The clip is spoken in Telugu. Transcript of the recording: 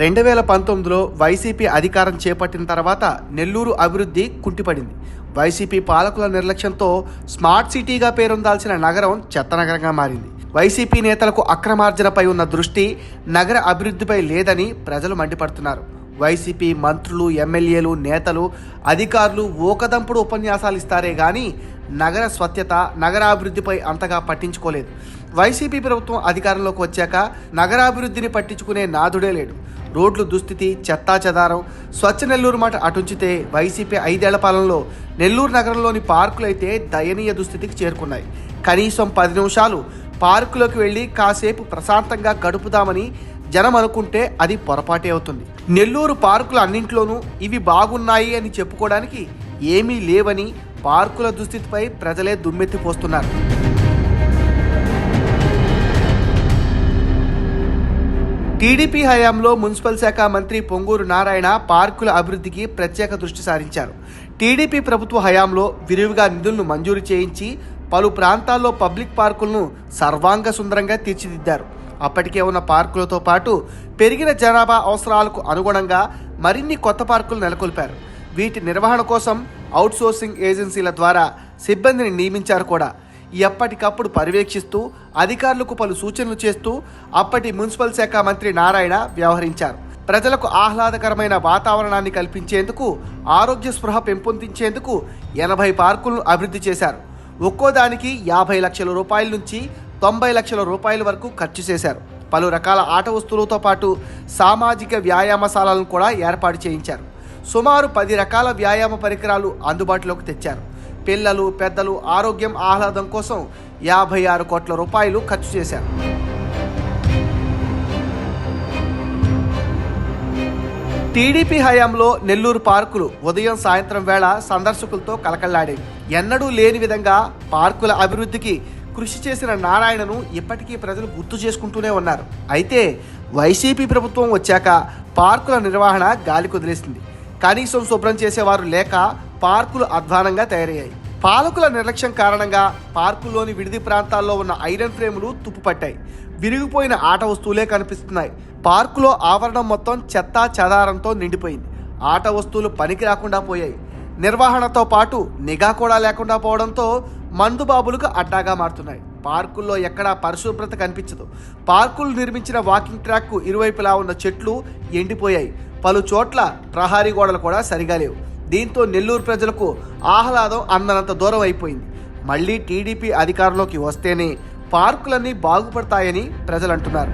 రెండు వేల పంతొమ్మిదిలో వైసీపీ అధికారం చేపట్టిన తర్వాత నెల్లూరు అభివృద్ధి కుంటిపడింది. వైసీపీ పాలకుల నిర్లక్ష్యంతో స్మార్ట్ సిటీగా పేరొందాల్సిన నగరం చెత్త నగరంగా మారింది. వైసీపీ నేతలకు అక్రమార్జనపై ఉన్న దృష్టి నగర అభివృద్ధిపై లేదని ప్రజలు మండిపడుతున్నారు. వైసీపీ మంత్రులు ఎమ్మెల్యేలు నేతలు అధికారులు ఓకదంపుడు ఉపన్యాసాలు ఇస్తారే గాని నగర స్వచ్ఛత నగరాభివృద్ధిపై అంతగా పట్టించుకోలేదు. వైసీపీ ప్రభుత్వం అధికారంలోకి వచ్చాక నగరాభివృద్ధిని పట్టించుకునే నాదుడే లేడు. రోడ్లు దుస్థితి చెత్తా చెదారం. స్వచ్ఛ నెల్లూరు మాట అటుంచితే వైసీపీ ఐదేళ్ళ పాలనలో నెల్లూరు నగరంలోని పార్కులైతే దయనీయ దుస్థితికి చేరుకున్నాయి. కనీసం పది నిమిషాలు పార్కులోకి వెళ్ళి కాసేపు ప్రశాంతంగా గడుపుదామని జనం అనుకుంటే అది పొరపాటే అవుతుంది. నెల్లూరు పార్కుల అన్నింట్లోనూ ఇవి బాగున్నాయి అని చెప్పుకోవడానికి ఏమీ లేవని పార్కుల దుస్థితిపై ప్రజలే దుమ్మెత్తిపోస్తున్నారు టీడీపీ హయాంలో మున్సిపల్ శాఖ మంత్రి పొంగూరు నారాయణ పార్కుల అభివృద్ధికి ప్రత్యేక దృష్టి సారించారు. టీడీపీ ప్రభుత్వ హయాంలో విరివిగా నిధులను మంజూరు చేయించి పలు ప్రాంతాల్లో పబ్లిక్ పార్కులను సర్వాంగ సుందరంగా తీర్చిదిద్దారు. అప్పటికే ఉన్న పార్కులతో పాటు పెరిగిన జనాభా అవసరాలకు అనుగుణంగా మరిన్ని కొత్త పార్కులు నెలకొల్పారు. వీటి నిర్వహణ కోసం అవుట్సోర్సింగ్ ఏజెన్సీల ద్వారా సిబ్బందిని నియమించారు కూడా. ఎప్పటికప్పుడు పర్యవేక్షిస్తూ అధికారులకు పలు సూచనలు చేస్తూ అప్పటి మున్సిపల్ శాఖ మంత్రి నారాయణ వ్యవహరించారు. ప్రజలకు ఆహ్లాదకరమైన వాతావరణాన్ని కల్పించేందుకు ఆరోగ్య స్పృహ పెంపొందించేందుకు ఎనభై పార్కులను అభివృద్ధి చేశారు. ఒక్కో దానికి యాభై లక్షల రూపాయల నుంచి తొంభై లక్షల రూపాయల వరకు ఖర్చు చేశారు. పలు రకాల ఆట వస్తువులతో పాటు సామాజిక వ్యాయామశాలను కూడా ఏర్పాటు చేయించారు. సుమారు పది రకాల వ్యాయామ పరికరాలు అందుబాటులోకి తెచ్చారు. పిల్లలు పెద్దలు ఆరోగ్యం ఆహ్లాదం కోసం యాభై ఆరు కోట్ల రూపాయలు ఖర్చు చేశారు. టీడీపీ హయాంలో నెల్లూరు పార్కులు ఉదయం సాయంత్రం వేళ సందర్శకులతో కలకల్లాడేవి ఎన్నడూ లేని విధంగా పార్కుల అభివృద్ధికి కృషి చేసిన నారాయణను ఇప్పటికీ ప్రజలు గుర్తు చేసుకుంటూనే ఉన్నారు. అయితే వైసీపీ ప్రభుత్వం వచ్చాక పార్కుల నిర్వహణ గాలి కుదిలేసింది కనీసం శుభ్రం చేసేవారు లేక పార్కులు అధ్వానంగా తయారయ్యాయి. పాలకుల నిర్లక్ష్యం కారణంగా పార్కుల్లోని విడిది ప్రాంతాల్లో ఉన్న ఐరన్ ఫ్రేములు తుప్పుపట్టాయి. విరిగిపోయిన ఆట వస్తువులే కనిపిస్తున్నాయి. పార్కులో ఆవరణం మొత్తం చెత్త చెదారంతో నిండిపోయింది. ఆట వస్తువులు పనికి రాకుండా పోయాయి. నిర్వహణతో పాటు నిఘా కూడా లేకుండా పోవడంతో మందుబాబులకు అడ్డాగా మారుతున్నాయి. పార్కుల్లో ఎక్కడా పరిశుభ్రత కనిపించదు. పార్కులు నిర్మించిన వాకింగ్ ట్రాక్కు ఇరువైపులా ఉన్న చెట్లు ఎండిపోయాయి. పలు చోట్ల ప్రహారీ గోడలు కూడా సరిగా లేవు. దీంతో నెల్లూరు ప్రజలకు ఆహ్లాదం అందనంత దూరం అయిపోయింది. మళ్ళీ టీడీపీ అధికారంలోకి వస్తేనే పార్కులన్నీ బాగుపడతాయని ప్రజలు అంటున్నారు